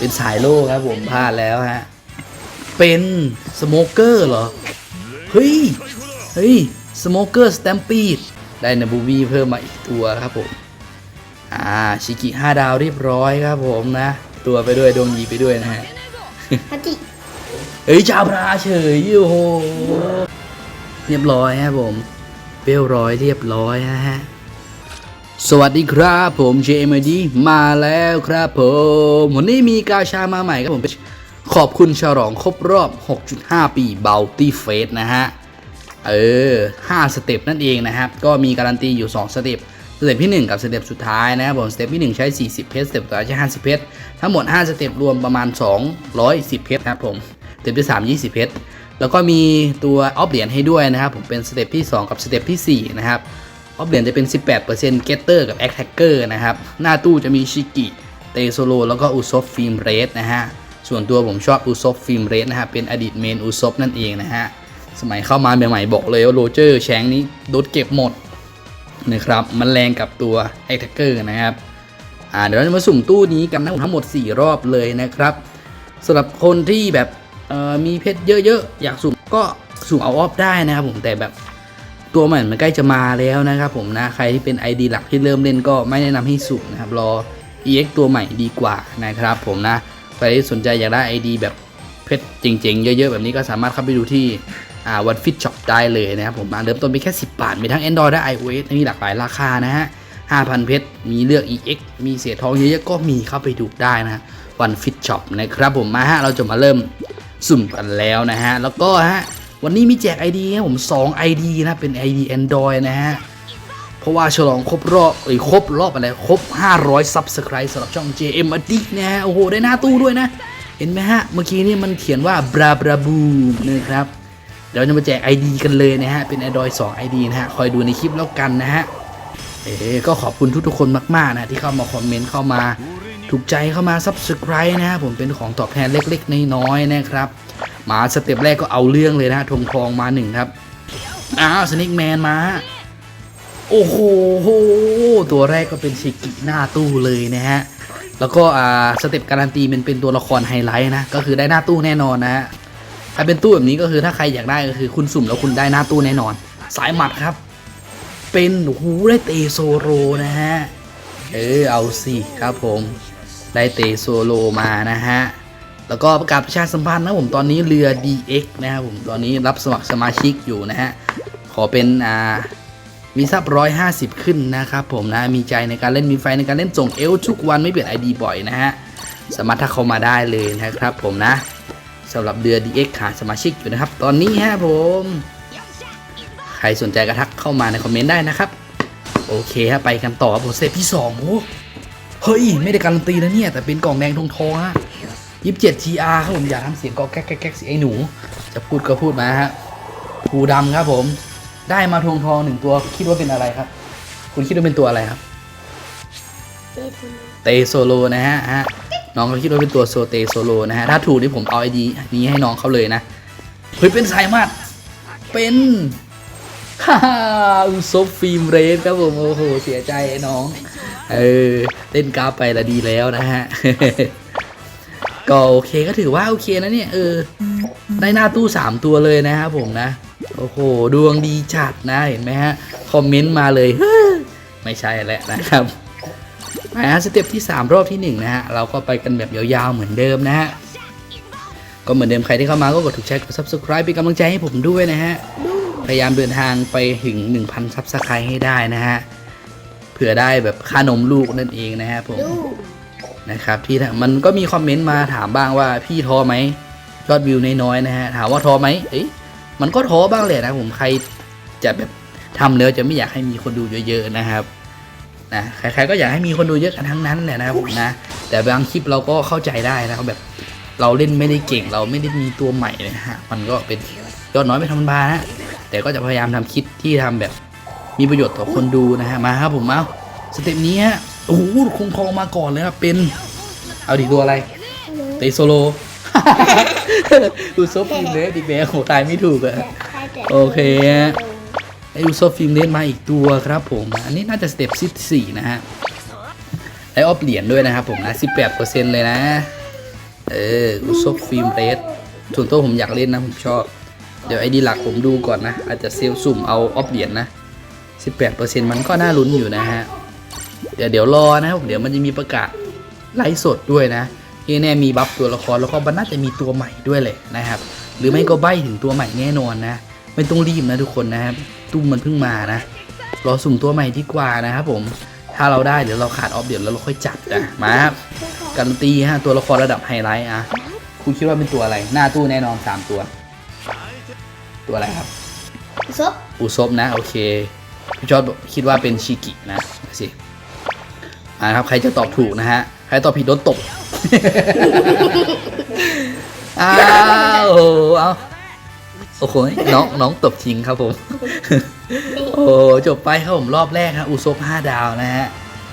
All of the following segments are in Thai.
เป็นสายโลกครับผมพลาดแล้วฮะ เป็นสโมเกอร์เหรอ เฮ้ย เฮ้ยสโมเกอร์สแตมปีดได้นาบูบีเพิ่มมาอีกตัวครับผม อ่า ชิกิห้าดาวเรียบร้อยครับผมนะ ตัวไปด้วยดวงยีไปด้วยนะฮะฮัจิเฮ้ยชาวพระเฉยโอ้โห เรียบร้อยครับผมเปรี้ยวร้อยเรียบร้อยนะฮะ สวัสดีครับผม JMD มาแล้วครับผมวันนี้มีกาชามาใหม่ครับผม ขอบคุณฉลองครบรอบ 6.5 ปีเบลตี้เฟสนะฮะ เออ 5 สเต็ปนั่นเองนะครับ ก็มีการันตีอยู่ 2 สเต็ปสเต็ปที่ 1 กับสเต็ปสุดท้ายนะครับผมสเต็ปที่ 1 ใช้ 40 เพชรสเต็ปต่อใช้ 50 เพชรทั้งหมด 5 สเต็ปรวมประมาณ 210 เพชรครับผมสเต็ปที่ 3 20 เพชรแล้วก็มีตัวออฟเหรียญให้ด้วยนะครับผมเป็นสเต็ปที่ 2 กับสเต็ปที่4นะครับ ออฟเหรียญจะเป็น 18% Getter กับ Attacker นะครับ หน้าตู้จะมีชิกิ เตโซโล แล้วก็อุซบฟิล์มเรสนะฮะ ส่วนตัวผมชอบอุซบฟิล์มเรสนะฮะ เป็นอดีตเมนอุซบนั่นเองนะฮะ สมัยเข้ามาใหม่ๆบอกเลยว่าโรเจอร์แชงนี้โดนเก็บหมดนะครับมันแรงกับตัว Attacker นะครับอ่าเดี๋ยวเราจะมาสุ่มตู้นี้กันนะผมทั้งหมด 4 รอบเลยนะครับสำหรับคนที่แบบเอ่อมีเพชรเยอะๆ อยากสุ่มก็สุ่มเอาออฟได้นะครับผมแต่แบบ ตัวใหม่มันใกล้จะมาแล้วนะครับผมนะ ใครที่เป็น ID หลักที่เริ่มเล่นก็ไม่แนะนำให้สุ่มนะครับ รอ EX ตัวใหม่ดีกว่านะครับผมนะ ใครที่สนใจอยากได้ ID แบบเพชรเจ๋งๆ เยอะๆ แบบนี้ก็สามารถเข้าไปดูที่อ่าวันฟิตช็อปได้เลยนะครับผมนะเริ่มต้นไปแค่ 10 บาท มีทั้ง Android และ iOS มีหลากหลายราคานะฮะ 5,000 เพชร มีเลือก EX มีเศษทองเยอะๆ ก็มีเข้าไปดูได้นะฮะวันฟิตช็อปนะครับผมมาฮะเราจะมาเริ่มสุ่มกันแล้วนะฮะ แล้วก็ฮะ วันนี้มีแจก ID ครับผม 2 ID นะ เป็น ID Android นะฮะ เพราะว่าฉลองครบรอบเอ้ยครบรอบอะไร ครบ 500 Subscribe สำหรับช่อง JM a d i c นะฮะ โอ้โห ได้หน้าตู้ด้วยนะ เห็นไหมฮะ เมื่อกี้นี่มันเขียนว่า bra bra boom นะครับ เดี๋ยวจะมาแจก ID กันเลยนะฮะ เป็น Android 2 ID นะฮะ คอยดูในคลิปแล้วกันนะฮะ เอ๋ก็ขอบคุณทุกๆคนมากๆนะที่เข้ามาคอมเมนต์เข้ามาถูกใจเข้ามา Subscribe นะฮะผมเป็นของตอบแทนเล็กๆ น้อยๆนะครับ มาสเต็ปแรกก็เอาเรื่องเลยนะฮะธงทองมาหนึ่งครับอ้าวสนิกแมนมาโอ้โหตัวแรกก็เป็นชิกิหน้าตู้เลยนะฮะแล้วก็อ่าสเต็ปการันตีมันเป็นตัวละครไฮไลท์นะก็คือได้หน้าตู้แน่นอนนะฮะถ้าเป็นตู้แบบนี้ก็คือถ้าใครอยากได้ก็คือคุณสุ่มแล้วคุณได้หน้าตู้แน่นอน สายหมัดครับ เป็นโอ้โหได้เตโซโรนะฮะเออเอาสิครับผม ได้เตโซโลมานะฮะ แล้วก็ประกาศประชาสัมพันธ์นะผมตอนนี้เรือ DX นะครับผมตอนนี้รับสมัครสมาชิกอยู่นะฮะขอเป็นอ่ามีซับร้อยห้าสิบขึ้นนะครับผมนะมีใจในการเล่นมีไฟในการเล่นส่งเอลทุกวันไม่เปลี่ยน ID บ่อยนะฮะสามารถทักเข้ามาได้เลยนะครับผมนะสำหรับเรือ DX ขาสมาชิกอยู่นะครับ ตอนนี้ฮะผม ใครสนใจก็ทักเข้ามาในคอมเมนต์ได้นะครับ โอเคฮะไปกันต่อครับผมเซตที่สองโอ้เฮ้ย ไม่ได้การันตีนะเนี่ย แต่เป็นกล่องแดงทองทองฮะ ยี่สิบเจ็ด GR ครับผมอย่าทำเสียงกอแก๊กแก๊กแก๊กสิไอ้หนู จะพูดก็พูดมาฮะผูดำครับผม ได้มาทองทองหนึ่งตัวคิดว่าเป็นอะไรครับ คุณคิดว่าเป็นตัวอะไรครับเตซุเตโซโลนะฮะฮะน้องเขาคิดว่าเป็นตัวโซเตโซโลนะฮะ ถ้าถูกนี่ผมเอาไอดีนี้ให้น้องเขาเลยนะ เฮ้ยเป็นสายมัด เป็นฮ่าอุซบฟิล์มเรสครับผม โอ้โห เสียใจไอ้น้อง เออ เล่นกราฟไปละดีแล้วนะฮะ ก็โอเคก็ถือว่าโอเคนะเนี่ยเออได้หน้าตู้ 3 ตัวเลยนะครับผมนะ โอ้โห ดวงดีจัดนะเห็นไหมฮะ คอมเมนต์มาเลย ไม่ใช่แหละนะครับนะฮะสเต็ปที่ 3 รอบที่ 1 นะฮะ เราก็ไปกันแบบยาวๆเหมือนเดิมนะฮะ ก็เหมือนเดิมใครที่เข้ามาก็กดถูกแชร์กด subscribe เป็นกำลังใจให้ผมด้วยนะฮะ พยายามเดินทางไปถึง 1,000 subscribe ให้ได้นะฮะเผื่อได้แบบค่านมลูกนั่นเองนะฮะผม นะครับที่มันก็มีคอมเมนต์มาถามบ้างว่าพี่ท้อไหมยอดวิวน้อยๆนะฮะถามว่าท้อไหมเอ้ยมันก็ท้อบ้างแหละนะผมใครจะแบบทำแล้วจะไม่อยากให้มีคนดูเยอะๆนะครับนะใครๆก็อยากให้มีคนดูเยอะกันทั้งนั้นแหละนะครับผมนะแต่บางคลิปเราก็เข้าใจได้นะครับแบบเราเล่นไม่ได้เก่งเราไม่ได้มีตัวใหม่นะฮะมันก็เป็นยอดน้อยไม่ธรรมดานะแต่ก็จะพยายามทำคลิปที่ทำแบบมีประโยชน์ต่อคนดูนะฮะมาครับผมเอาสเต็ปนี้ฮะ โอ้โหคงทองมาก่อนเลยครับเป็น เอาดีตัวอะไร เตโซโลดูโซฟิล์มเลสอีกแล้วโหตายไม่ถูกอะโอเคฮะไอดูโซฟิล์มเลสมาอีกตัวครับผม อันนี้น่าจะสเต็ปที่สี่นะฮะได้ออฟเหรียญด้วยนะครับผมนะ18%เลยนะ เอออุซบฟิล์มเรสส่วนตัวผมอยากเล่นนะผมชอบ เดี๋ยวไอดีหลักผมดูก่อนนะ อาจจะเซลล์สุ่มเอาออฟเหรียญนะ 18%มันก็น่าลุ้นอยู่นะฮะ เดี๋ยวเดี๋ยวรอนะครับเดี๋ยวมันจะมีประกาศไลฟ์สดด้วยนะที่แน่มีบัฟตัวละครแล้วก็มันน่าจะมีตัวใหม่ด้วยเลยนะครับ หรือไม่ก็ใบถึงตัวใหม่แน่นอนนะ ไม่ต้องรีบนะทุกคนนะครับตุ้มมันเพิ่งมานะ รอสุ่มตัวใหม่ดีกว่านะครับผมถ้าเราได้เดี๋ยวเราขาดออฟเดี๋ยวเราค่อยจัดนะมาครับการันตีฮะตัวละครระดับไฮไลท์อะคุณคิดว่าเป็นตัวอะไร หน้าตู้แน่นอนสามตัว ตัวอะไรครับซบอุซบนะ โอเคพี่จอร์ดบอกคิดว่าเป็นชิกินะมาสิ มาครับใครจะตอบถูกนะฮะใครตอบผิดโดนตบอ้าวเอาโอ้โหน้องน้องตบจริงครับผม โอ้จบไปครับผมรอบแรกครับอุซบห้าดาวนะฮะ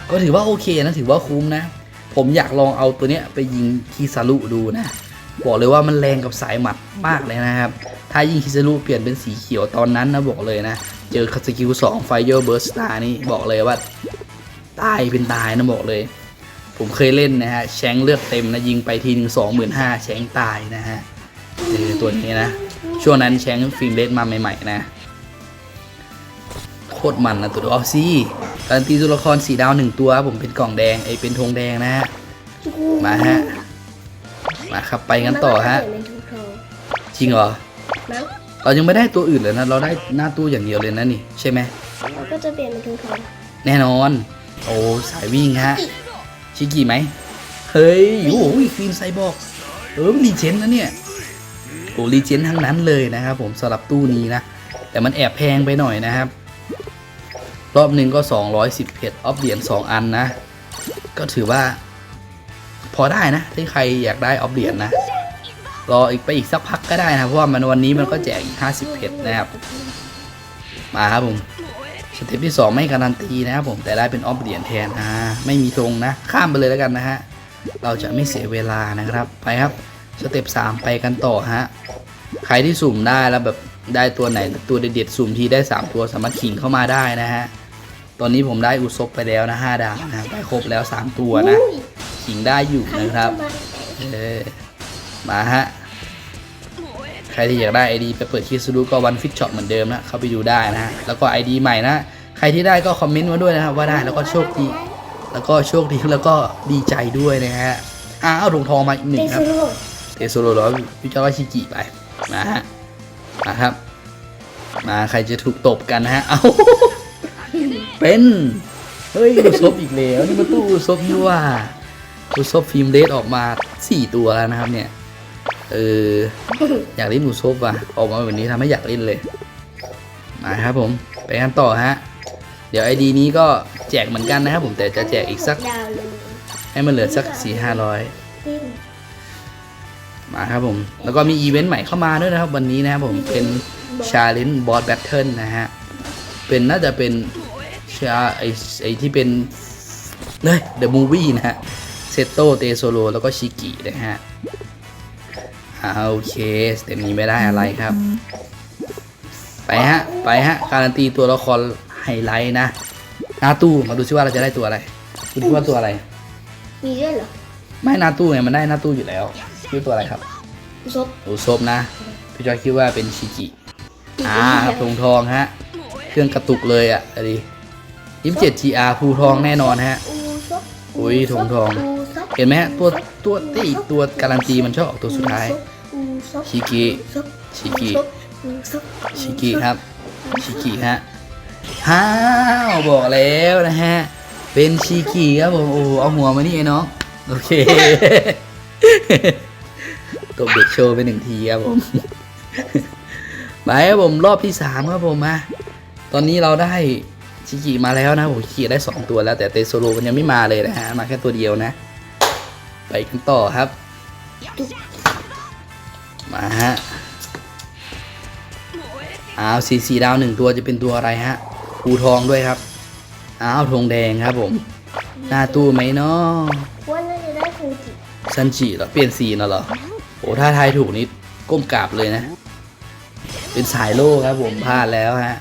ก็ถือว่าโอเคนะถือว่าคุ้มนะ ผมอยากลองเอาตัวเนี้ยไปยิงคิซารุดูนะบอกเลยว่ามันแรงกับสายหมัดมากเลยนะครับ ถ้ายิงคิซารุเปลี่ยนเป็นสีเขียวตอนนั้นนะบอกเลยนะ เจอสกิลสองไฟเยอร์เบิร์สตานี่บอกเลยว่า ตายเป็นตายนะบอกเลย ผมเคยเล่นนะฮะแชงเลือดเต็มนะยิงไปทีหนึ่งสองหมื่นห้าแชงตายนะฮะเจอตัวนี้นะ ช่วงนั้นแชงฟิล์มเลสมาใหม่ ๆ นะโคตรมันนะตัวออซี่การันตีตัวละครสีดาวหนึ่งตัวครับผมเป็นกล่องแดงไอยเป็นธงแดงนะฮะมาฮะมาครับไปกันต่อฮะมันก็เปลี่ยนเป็นทองจริงเหรอๆมั้งเรายังไม่ได้ตัวอื่นเลยนะ เราได้หน้าตู้อย่างเดียวเลยนะนี่ใช่ไหมมันก็จะเปลี่ยนเป็นทองทองแน่นอน โอ้สายวิ่งฮะ ชิกิไหม เฮ้ย โอ้ยฟิล์มไซบอร์กเออรีเจนนะเนี่ย โอ้รีเจนทั้งนั้นเลยนะครับผมสำหรับตู้นี้นะ แต่มันแอบแพงไปหน่อยนะครับ รอบหนึ่งก็ 210เพชรออฟเหรียญ2 อันนะ ก็ถือว่า พอได้นะถ้าใครอยากได้ออฟเหรียญนะ รออีกไปอีกสักพักก็ได้นะ เพราะว่ามันวันนี้มันก็แจกอีก50เพชรนะครับ มาครับผม สเต็ปที่ 2 ไม่การันตีนะครับผมแต่ได้เป็นออฟเหรียญแทนอ่าไม่มีธงนะ ข้ามไปเลยแล้วกันนะฮะ เราจะไม่เสียเวลานะครับ ไปครับสเต็ป3ไปกันต่อฮะ ใครที่สุ่มได้แล้วแบบได้ตัวไหนตัวเด็ดๆสุ่มทีได้ 3 ตัวสามารถขิงเข้ามาได้นะฮะ ตอนนี้ผมได้อุซบไปแล้วนะ5ดาวนะได้ครบแล้ว 3 ตัวนะ ขิงได้อยู่นะครับมาเออมาฮะ ครที่อยากได้ ID ไปเปิดคีสดูก็วันฟิตช็อปเหมือนเดิมนะ เข้าไปดูได้นะฮะ แล้วก็ ID ใหม่นะ ใครที่ได้ก็คอมเมนต์มาด้วยนะครับว่าได้ แล้วก็โชคดี แล้วก็โชคดีแล้วก็ดีใจด้วยนะฮะอ้าวถุงทองมาอีกหนึ่เตงครับซูโร่เตโซโรแล้วพี่เจ้าก็ชิกิไปมาฮะมาครับ มาใครจะถูกตบกันนะฮะ เอาเป็นเฮ้ยอุซบอีกแล้วนี่มันตู้อุซบนี่ว่าอุซบฟิล์มเดทออกมาสี่ตัวแล้วนะครับเนี่ย เออ อยากเล่นอุซบว่ะ ออกมาแบบนี้ทำให้อยากเล่นเลย มาครับผม ไปกันต่อฮะ เดี๋ยวไอดีนี้ก็แจกเหมือนกันนะครับผม แต่จะแจกอีกสัก ให้มันเหลือสักสี่ห้าร้อยมมาครับผม แล้วก็มีอีเวนต์ใหม่เข้ามาด้วยนะครับ วันนี้นะครับผม เป็นชาเลนจ์บอสแบทเทิลนะฮะ เป็นน่าจะเป็นชาไอไอที่เป็นเลยเดอะมูวี่นะฮะ เซโตเตโซโลแล้วก็ชิกินะฮะ อ่าโอเคสเต็ปนี้ไม่ได้อะไรครับ ไปฮะ ไปฮะ การันตีตัวละครไฮไลท์นะหน้าตู้มาดูซิว่าเราจะได้ตัวอะไรคุณคิดว่าตัวอะไร มีด้วยเหรอ ไม่หน้าตู้ไงมันได้หน้าตู้อยู่แล้วคิดว่าตัวอะไรครับซบอุซบนะพี่จอยคิดว่าเป็นชิกิอ่าครับทงทองฮะ เครื่องกระตุกเลยอะอะไรยิ้มเจ็ด GR ภูทองแน่นอนฮะอูซบอุ้ยทงทองอูซบเห็นไหมฮะตัวตัวที่อีกตัวการันตีมันชอบออกตัวสุดท้ายอูซบ ชิกิชิกิชิกิครับชิกิฮะฮ้าวบอกแล้วนะฮะ เป็นชิกิครับผมโอ้เอาหัวมานี่ไอ้น้องโอเคตบเด็กโชว์ไปหนึ่งทีครับผมไปครับผมรอบที่สามครับผมมาตอนนี้เราได้ชิกิมาแล้วนะผมชิกิได้สองตัวแล้ว แต่เตโซโลมันยังไม่มาเลยนะฮะมาแค่ตัวเดียวนะ ไปกันต่อครับ มาฮะอ้าวสีสีดาวหนึ่งตัวจะเป็นตัวอะไรฮะภูทองด้วยครับอ้าวธงแดงครับผม หน้าตู้ไหมเนาะว่าน่าจะได้ฟูจิซันจิเหรอเปลี่ยนสีน่ะเหรอโอ้ถ้าทายถูกนี่ก้มกราบเลยนะ เป็นสายโล่ครับผมพลาดแล้วฮะ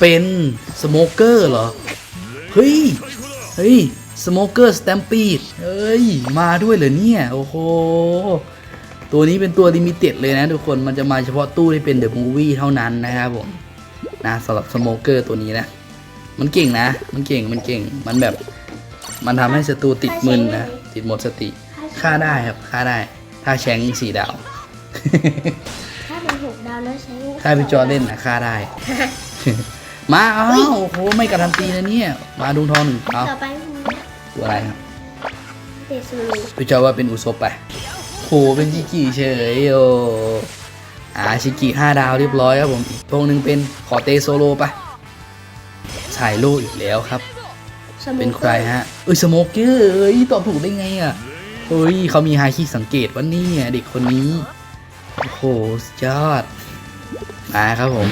เป็นสโมเกอร์เหรอเฮ้ยเฮ้ยสโมเกอร์สแตมปีดเอ้ยมาด้วยเหรอเนี่ยโอ้โห ตัวนี้เป็นตัวลิมิเต็ดเลยนะทุกคนมันจะมาเฉพาะตู้ที่เป็นเดอะมูวี่เท่านั้นนะครับผมนะสำหรับสโมเกอร์ตัวนี้นะ มันเก่งนะ มันเก่งมันเก่งมันแบบ มันทำให้ศัตรูติดมึนนะติดหมดสติฆ่าได้ครับฆ่าได้ ถ้าแชงสี่ดาว ถ้าเป็นหกดาวแล้วใช้ถ้าพี่จอเล่นนะฆ่าได้ มาเอ้าวโอ้โหไม่การันตีนะเนี่ย มาดุงทองหนึ่งเอาต่อไปตัวอะไรครับเตะซูลูพี่จอว่าเป็นอุซบไป โหเป็นชิกิเฉยโออ่าชิกิห้าดาวเรียบร้อยครับผมอีกตรงหนึ่งเป็นขอเตโซโลไปสายโลอีกแล้วครับสโมเป็นกใครฮะเอ้ยสโมเกอร์เอ้ยตอบถูกได้ไงอะเฮ้ยเขามีฮาคิสังเกตว่านี่ยเด็กคนนี้โอ้โหสุดยอดมาครับผม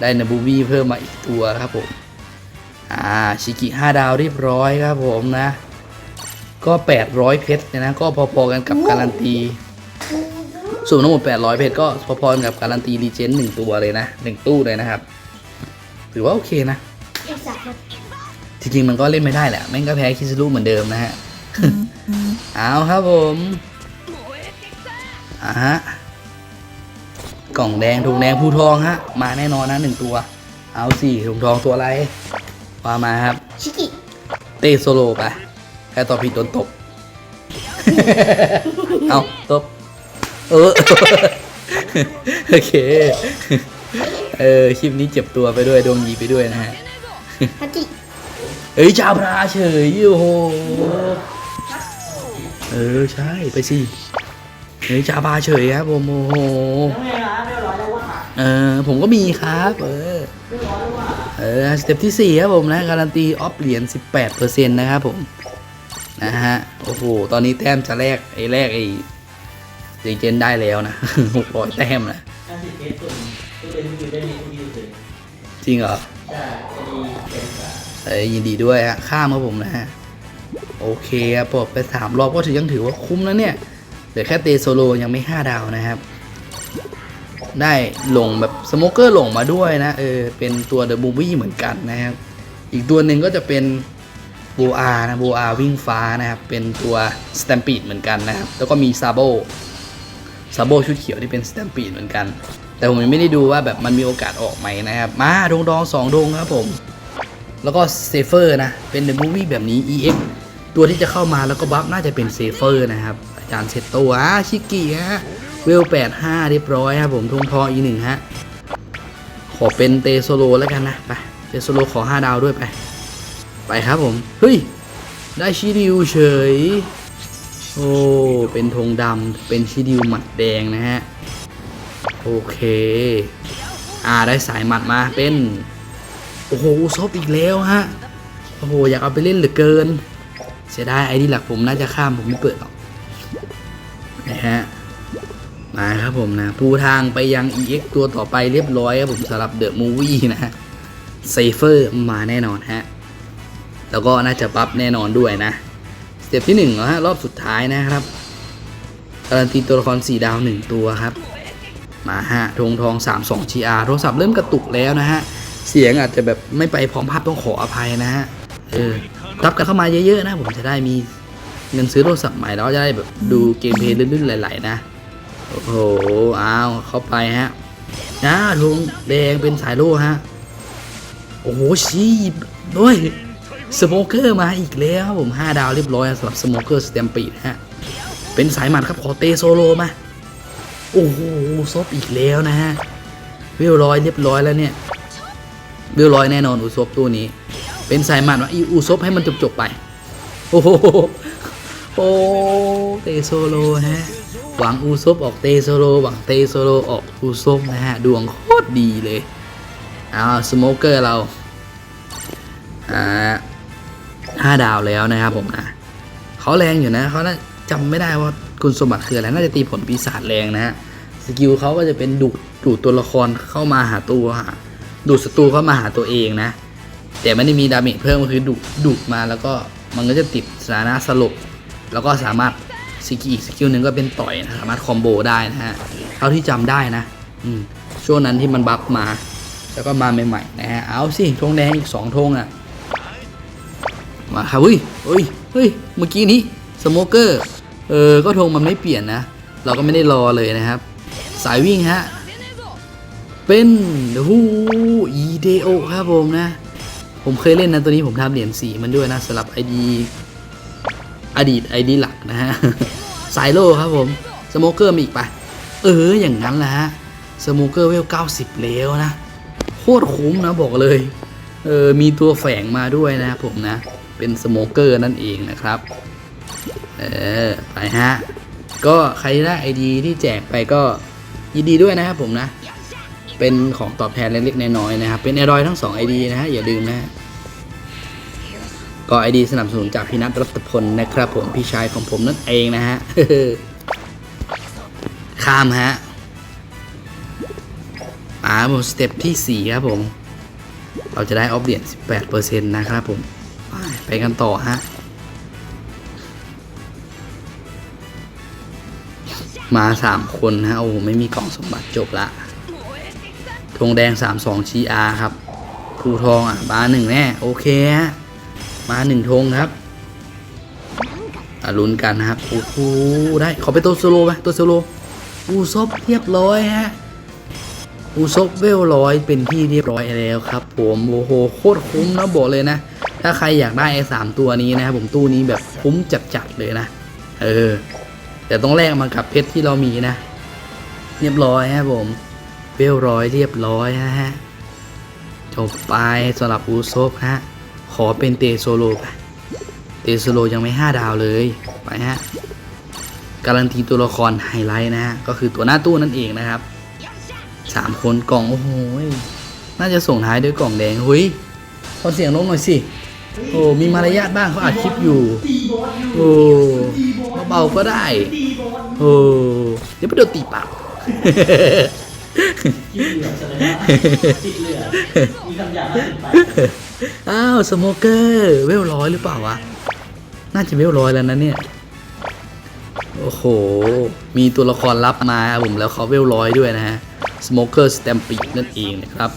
ได้นาบูบี้เพิ่มมาอีกตัวครับผมอ่าชิกิห้าดาวเรียบร้อยครับผมนะ ก็ 800 เพชรเนี่ยนะก็พอๆกันกับการันตีส่วนทั้งหมด800 เพชรก็พอๆกันกับการันตีรีเจนหนึ่งตัวเลยนะหนึ่งตู้เลยนะครับถือว่าโอเคนะเอกสักครับจริงๆมันก็เล่นไม่ได้แหละแม่งก็แพ้คิซิรุเหมือนเดิมนะฮะ เอาครับผมอ่าฮะ กล่องแดงถุงแดงภูทองฮะ มาแน่นอนนะหนึ่งตัว เอาสิถุงทองตัวอะไรว่ามาครับ ชิกิ เตะโซโลไป แค่ตอบผิดโดนตบ เอาตบ เออ โอเค เออ คลิปนี้เจ็บตัวไปด้วยดวงยีไปด้วยนะฮะ ฮัจิเอ้ยจาบราเฉยโอ้โห เออ ใช่ ไปสิเฮ้ยจาบราเฉยครับผมโอ้โห เออ ผมก็มีครับ เออ เออ สเต็ปที่ 4 ครับผมนะ การันตีออฟเหรียญ18%นะครับผม นะฮะ โอ้โห ตอนนี้แต้มจะแลกไอ้แรกไอ้เจนได้แล้วนะ600แต้มนะถ้าสิบเอสตุ่มตู้เล่นคือได้มีที่อยู่เลยจริงเหรอใช่จะดีเป็นกว่าเอ้ยยินดีด้วยฮะ ข้ามครับผมนะฮะ โอเคครับปลดไปสามรอบก็ถือยังถือว่าคุ้มแล้วเนี่ยเหลือแค่เตโซโลยังไม่5ดาวนะครับ ได้ลงแบบสโมเกอร์ลงมาด้วยนะ เออ เป็นตัวเดอะบูวี่เหมือนกันนะครับ อีกตัวหนึ่งก็จะเป็นโบอานะโบอาวิ่งฟ้านะครับ เป็นตัวสแตมปีดเหมือนกันนะครับ แล้วก็มีซาโบซาโบชุดเขียวที่เป็นสแตมปีดเหมือนกัน แต่ผมยังไม่ได้ดูว่าแบบมันมีโอกาสออกไหมนะครับ มาดงดองสองดงครับผม แล้วก็เซเฟอร์นะ เป็นเดอะมูวี่แบบนี้ EX ตัวที่จะเข้ามาแล้วก็บัฟน่าจะเป็นเซเฟอร์นะครับ อาจารย์เซตโตะชิกิฮะเวล85เรียบร้อยครับผมทงทออีหนึ่งฮะ ขอเป็นเตโซโลแล้วกันนะ ไป เตโซโลขอ5ดาวด้วยไป ไปครับผม เฮ้ย ได้ชิดิวเฉย โอ้ เป็นธงดำเป็นชิดิวหมัดแดงนะฮะ โอเค อ่าได้สายหมัดมาเป็น โอ้โหซบอีกแล้วฮะ โอ้โห อยากเอาไปเล่นเหลือเกิน เสียดายไอดีหลักผมน่าจะข้ามผมไม่เปิดหรอกนะฮะมาครับผมนะปูทางไปยัง EX ตัวต่อไปเรียบร้อยครับผมสำหรับเดอะมูวี่นะฮะเซเฟอร์มาแน่นอนฮะ แล้วก็น่าจะบัฟแน่นอนด้วยนะสเต็ปที่1นึ่งแล้วฮะรอบสุดท้ายนะครับการันตีตัวละคร4ดาว1 ตัวครับมาฮะธงทอง 3 2 GR โทรศัพท์เริ่มกระตุกแล้วนะฮะเสียงอาจจะแบบไม่ไปพร้อมภาพต้องขออภัยนะฮะเออรับกันเข้ามาเยอะๆนะผมจะได้มีเงินซื้อโทรศัพท์ใหม่แล้วจะได้แบบดูเกมเพลย์ลื่นๆไหลๆนะโอ้โหอ้าวเข้าไปฮะนะธงแดงเป็นสายโล่ฮะโอ้โหชีบด้วย สโมเกอร์มาอีกแล้วผม 5 ดาวเรียบร้อยสำหรับสโมเกอร์สเตมปีดฮะ เป็นสายหมัดครับขอเตโซโลมา โอ้โหซบอีกแล้วนะฮะวิวร้อยเรียบร้อยแล้วเนี่ยวิวร้อยแน่นอนอุซบตัวนี้ เป็นสายหมัดว่าอีอุซบให้มันจบจบไป โอ้โหโอ้เตโซโลฮะหวังอูซบออกเตโซโลหวังเตโซโลออกอูซบนะฮะดวงโคตรดีเลยอ้าวสโมเกอร์เราอ่า ห้าดาวแล้วนะครับผมนะเขาแรงอยู่นะเขาน่าจำไม่ได้ว่าคุณสมบัติคืออะไรน่าจะตีผลปีศาจแรงนะฮะสกิลเขาก็จะเป็นดูดดูดตัวละครเข้ามาหาตัวหาดูดศัตรูเข้ามาหาตัวเองนะ แต่ไม่ได้มีดาเมจเพิ่มก็คือดูดดูดมาแล้วก็มันก็จะติดสถานะสลบแล้วก็สามารถสกิลอีกสกิลหนึ่งก็เป็นต่อยนะสามารถคอมโบได้นะฮะเท่าที่จำได้นะ อืมช่วงนั้นที่มันบัฟมา แล้วก็มาใหม่ๆนะฮะเอาสิธงแดงอีกสองธงอะ มาครับเฮ้ยเฮ้ยเฮ้ยเมื่อกี้นี้สโมเกอร์เออก็ธงมันไม่เปลี่ยนนะ เราก็ไม่ได้รอเลยนะครับ สายวิ่งฮะเป็นฮูอีเดโอครับผมนะ ผมเคยเล่นนะตัวนี้ผมทำเหรียญสีมันด้วยนะสำหรับไอดีอดีตไอดีหลักนะฮะสายโลครับผมสโมเกอร์มีอีกปะเอออย่างนั้นแหละฮะสโมเกอร์เวล 90 แล้วนะ โคตรคุ้มนะบอกเลย เออมีตัวแฝงมาด้วยนะครับผมนะ เป็นสโมเกอร์นั่นเองนะครับ เออ ไปฮะ ก็ใครได้ไอดีที่แจกไปก็ยินดีด้วยนะครับผมนะ เป็นของตอบแทนเล็กๆน้อยๆนะครับ เป็นไอรอยทั้ง 2 ID นะฮะ อย่าลืมนะฮะก็ ID สนับสนุนจากพี่นัทรัตพลนะครับผมพี่ชายของผมนั่นเองนะฮะข้ามฮะอ่าผมสเต็ปที่ 4 ครับผม เราจะได้ออฟเดียน18%นะครับผม ไปกันต่อฮะ มา3คนฮะ โอ้ไม่มีกล่องสมบัติจบละธงแดง 32 GR ครับภูทองอะมาหนึ่งแน่ โอเคฮะ มาหนึ่งธงครับอะลุ้นกันนะครับ โอ้โห ได้ ขอไปตัวโซโลไหมตัวโซโลอูซบเรียบร้อยฮะอูซบเวลร้อยเป็นที่เรียบร้อยแล้วครับ ผม โอ้โห โคตรคุ้มนะบอกเลยนะ ถ้าใครอยากได้ไอ้สามตัวนี้นะครับผมตู้นี้แบบคุ้มจัดๆเลยนะ เออ แต่ต้องแลกมากับเพชรที่เรามีนะ เรียบร้อยฮะผมเวลร้อยเรียบร้อยฮะจบไปสำหรับอูซบฮะ ขอเป็นเตโซโลไปเตโซโลยังไม่5ดาวเลยไปฮะการันตีตัวละครไฮไลท์นะฮะก็คือตัวหน้าตู้นั่นเองนะครับสามคนกล่องโอ้โหน่าจะส่งท้ายด้วยกล่องแดงเฮ้ยขอเสียงลงหน่อยสิ โอ้มีมารยาทบ้างเขาอัดคลิปอยู่ตีบอยู่โอ้ตีบอเบาๆก็ได้ โอ้เดี๋ยวไปโดนตีปากที่เลือดใช่ไหมติดเลือดมีคำหยาดหนึ่งไปอ้าวสโมเกอร์เวลร้อยหรือเปล่าวะ น่าจะเวลร้อยแล้วนะเนี่ย โอ้โห มีตัวละครลับมาครับผมแล้วเขาเวลร้อยด้วยนะฮะ สโมเกอร์สแตมปีนั่นเองนะครับ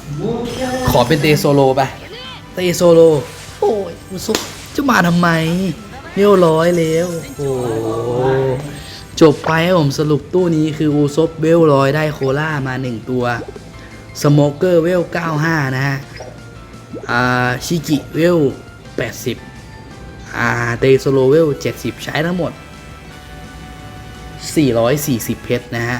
ขอเป็นเตโซโลไป เตโซโล โอ้ย อุซุจะมาทำไมเวลร้อยแล้วโอ้โหจบไปครับผมสรุปตู้นี้คืออูซบเวลร้อยได้โคล่ามา 1 ตัวสโมเกอร์เวล 95 นะฮะอ่าชิกิเวล 80อ่าเตโซโลเวล 70 ใช้ทั้งหมด 440 เพชรนะฮะ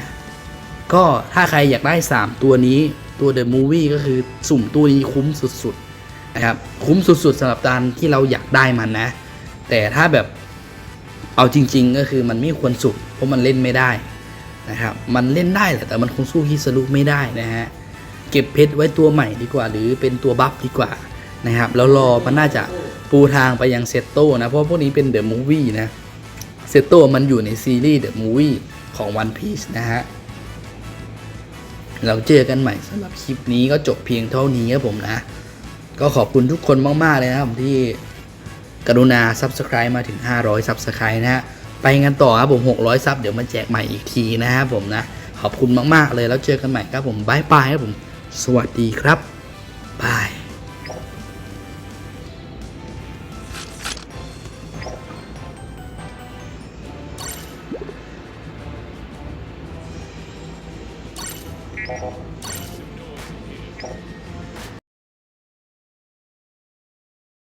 ก็ถ้าใครอยากได้ 3 ตัวนี้ตัวเดอะมูวี่ก็คือสุ่มตัวนี้คุ้มสุดๆ นะครับคุ้มสุดๆสำหรับการที่เราอยากได้มันนะ แต่ถ้าแบบเอาจริง ๆ ก็คือมันไม่ควรสุ่มเพราะมันเล่นไม่ได้นะครับมันเล่นได้แหละแต่มันคงสู้ฮิสรุไม่ได้นะฮะเก็บเพชรไว้ตัวใหม่ดีกว่า หรือเป็นตัวบัฟดีกว่านะครับแล้วรอมันน่าจะปูทางไปยังเซตโต้นะเพราะพวกนี้เป็นเดอะมูวี่นะเซตโต้มันอยู่ในซีรีส์เดอะมูวี่ของ One Piece นะฮะเราเจอกันใหม่สำหรับคลิปนี้ก็จบเพียงเท่านี้ครับผมนะ ก็ขอบคุณทุกคนมาก ๆ เลยนะครับที่กรุณา Subscribe มาถึง 500 Subscribe นะฮะ ไปกันต่อครับผม 600 ซับ เดี๋ยวมาแจกใหม่อีกทีนะครับผมนะ ขอบคุณมาก ๆ เลยแล้วเจอกันใหม่ครับผมบายบายครับผม สวัสดีครับบาย